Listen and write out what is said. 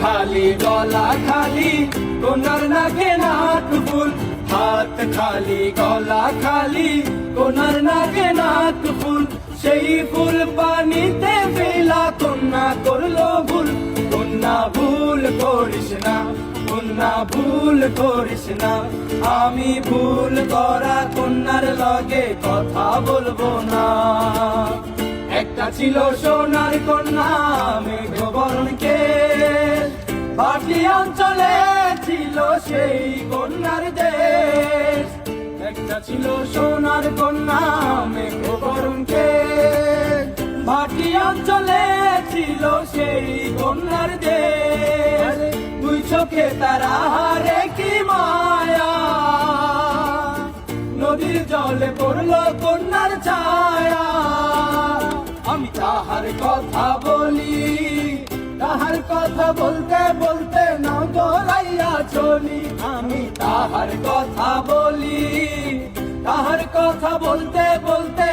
খালি, গলা খালি, কোনার নাকে নাক ফুল। হাত খালি, গলা খালি, কোনার নাকে নাক ফুল। সেই ফুল পানিতে ফেলা, কন্যা করল ভুল। কন্যা ভুল করিস না, কন্যা ভুল করিস না। আমি ভুল করা কন্যার লগে কথা বলব না। একটা ছিল সোনার কন্যা পাটলি অঞ্চলে ছিল সেই কন্যার দেশ। একটা ছিল সোনার কন্যা মেঘবরণকে ভাটি অঞ্চলে ছিল সেই কন্যার দেশ। দুই চোখে তারা হারে কি মায়া। নদীর জলে পড়ল কন্যার ছায়া। আমি তাহার কথা বলি কথা বলতে বলতে না দৌড়াইয়া চলি। আমি তাহার কথা বলি। তাহার কথা বলতে বলতে